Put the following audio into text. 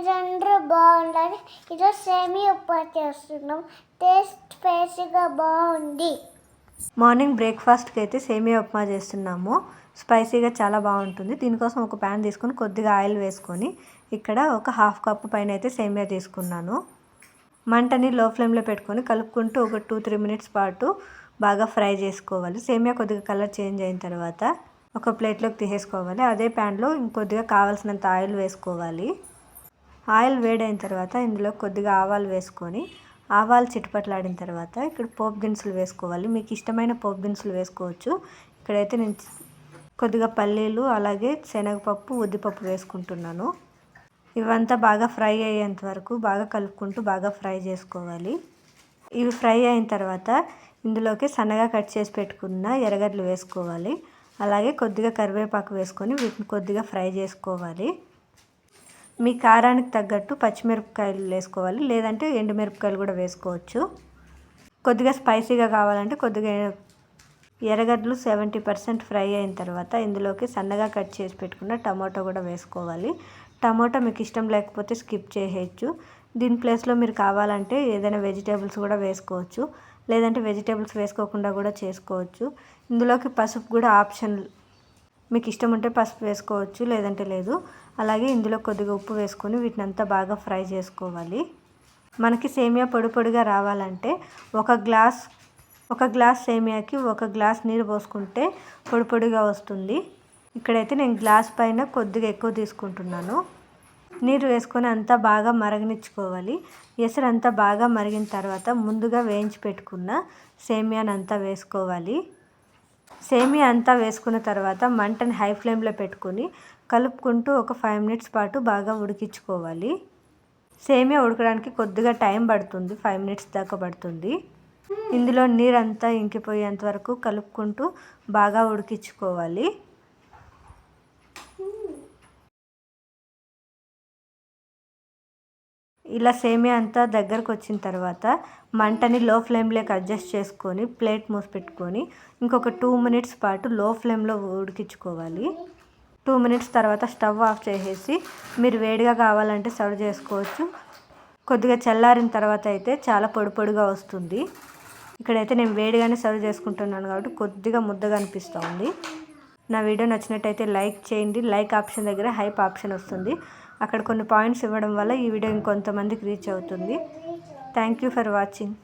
తల్లిదండ్రులు బాగుండాలి. ఈరోజు సేమి ఉప్మా చేస్తున్నాం టేస్ట్ ఫేస్గా బాగుంది. మార్నింగ్ బ్రేక్ఫాస్ట్కి అయితే సేమియా ఉప్మా చేస్తున్నాము. స్పైసీగా చాలా బాగుంటుంది. దీనికోసం ఒక ప్యాన్ తీసుకొని కొద్దిగా ఆయిల్ వేసుకొని ఇక్కడ ఒక హాఫ్ కప్ పైన అయితే సేమియా తీసుకున్నాను. మంటని లో ఫ్లేమ్లో పెట్టుకొని కలుపుకుంటూ ఒక టూ త్రీ మినిట్స్ పాటు బాగా ఫ్రై చేసుకోవాలి. సేమియా కొద్దిగా కలర్ చేంజ్ అయిన తర్వాత ఒక ప్లేట్లోకి తీసేసుకోవాలి. అదే ప్యాన్లో ఇంకొద్దిగా కావాల్సినంత ఆయిల్ వేసుకోవాలి. ఆయిల్ వేడైన తర్వాత ఇందులో కొద్దిగా ఆవాలు వేసుకొని ఆవాలు చిటపట్లాడిన తర్వాత ఇక్కడ పోపు దినుసులు వేసుకోవాలి. మీకు ఇష్టమైన పోపు దినుసులు వేసుకోవచ్చు. ఇక్కడైతే నేను కొద్దిగా పల్లీలు అలాగే శనగపప్పు ఉద్దిపప్పు వేసుకుంటున్నాను. ఇవంతా బాగా ఫ్రై అయ్యేంత వరకు బాగా కలుపుకుంటూ బాగా ఫ్రై చేసుకోవాలి. ఇవి ఫ్రై అయిన తర్వాత ఇందులోకి సన్నగా కట్ చేసి పెట్టుకున్న ఎర్రగడ్డలు వేసుకోవాలి. అలాగే కొద్దిగా కరివేపాకు వేసుకొని వీటిని కొద్దిగా ఫ్రై చేసుకోవాలి. మీ కారానికి తగ్గట్టు పచ్చిమిరపకాయలు వేసుకోవాలి. లేదంటే ఎండుమిరపకాయలు కూడా వేసుకోవచ్చు. కొద్దిగా స్పైసీగా కావాలంటే కొద్దిగా ఎర్రగడ్డలు సెవెంటీ పర్సెంట్ ఫ్రై అయిన తర్వాత ఇందులోకి సన్నగా కట్ చేసి పెట్టుకున్న టమాటో కూడా వేసుకోవాలి. టమాటో మీకు ఇష్టం లేకపోతే స్కిప్ చేయవచ్చు దీని ప్లేస్లో మీరు కావాలంటే ఏదైనా వెజిటేబుల్స్ కూడా వేసుకోవచ్చు. లేదంటే వెజిటేబుల్స్ వేసుకోకుండా కూడా చేసుకోవచ్చు. ఇందులోకి పసుపు కూడా ఆప్షన్ మీకు ఇష్టం ఉంటే పసుపు వేసుకోవచ్చు లేదంటే లేదు. అలాగే ఇందులో కొద్దిగా ఉప్పు వేసుకొని వీటిని అంతా బాగా ఫ్రై చేసుకోవాలి. మనకి సేమియా పొడి పొడిగా రావాలంటే ఒక గ్లాస్ ఒక గ్లాస్ సేమియాకి ఒక గ్లాస్ నీరు పోసుకుంటే పొడి పొడిగా వస్తుంది. ఇక్కడైతే నేను గ్లాస్ పైన కొద్దిగా ఎక్కువ తీసుకుంటున్నాను. నీరు వేసుకొని అంతా బాగా మరగనిచ్చుకోవాలి. ఎసరు అంతా బాగా మరిగిన తర్వాత ముందుగా వేయించి పెట్టుకున్న సేమియాని అంతా వేసుకోవాలి. సేమియా అంతా వేసుకున్న తర్వాత మంటని హై ఫ్లేమ్లో పెట్టుకొని కలుపుకుంటూ ఒక ఫైవ్ మినిట్స్ పాటు బాగా ఉడికించుకోవాలి. సేమియా ఉడకడానికి కొద్దిగా టైం పడుతుంది ఫైవ్ మినిట్స్ దాకా పడుతుంది. ఇందులో నీరంతా ఇంకిపోయేంత వరకు కలుపుకుంటూ బాగా ఉడికించుకోవాలి. ఇలా సేమియా అంతా దగ్గరకు వచ్చిన తర్వాత మంటని లో ఫ్లేమ్లోకి అడ్జస్ట్ చేసుకొని ప్లేట్ మూసి పెట్టుకొని ఇంకొక టూ మినిట్స్ పాటు లో ఫ్లేమ్లో ఉడికించుకోవాలి. టూ మినిట్స్ తర్వాత స్టవ్ ఆఫ్ చేసేసి మీరు వేడిగా కావాలంటే సర్వ్ చేసుకోవచ్చు. కొద్దిగా చల్లారిన తర్వాత అయితే చాలా పొడి పొడిగా వస్తుంది. ఇక్కడైతే నేను వేడిగానే సర్వ్ చేసుకుంటున్నాను కాబట్టి కొద్దిగా ముద్దగా అనిపిస్తుంది. నా వీడియో నచ్చినట్టయితే లైక్ చేయండి. లైక్ ఆప్షన్ దగ్గర హైప్ ఆప్షన్ వస్తుంది. అక్కడ కొన్ని పాయింట్స్ ఇవ్వడం వల్ల ఈ వీడియో ఇంకొంతమందికి రీచ్ అవుతుంది. Thank you for watching.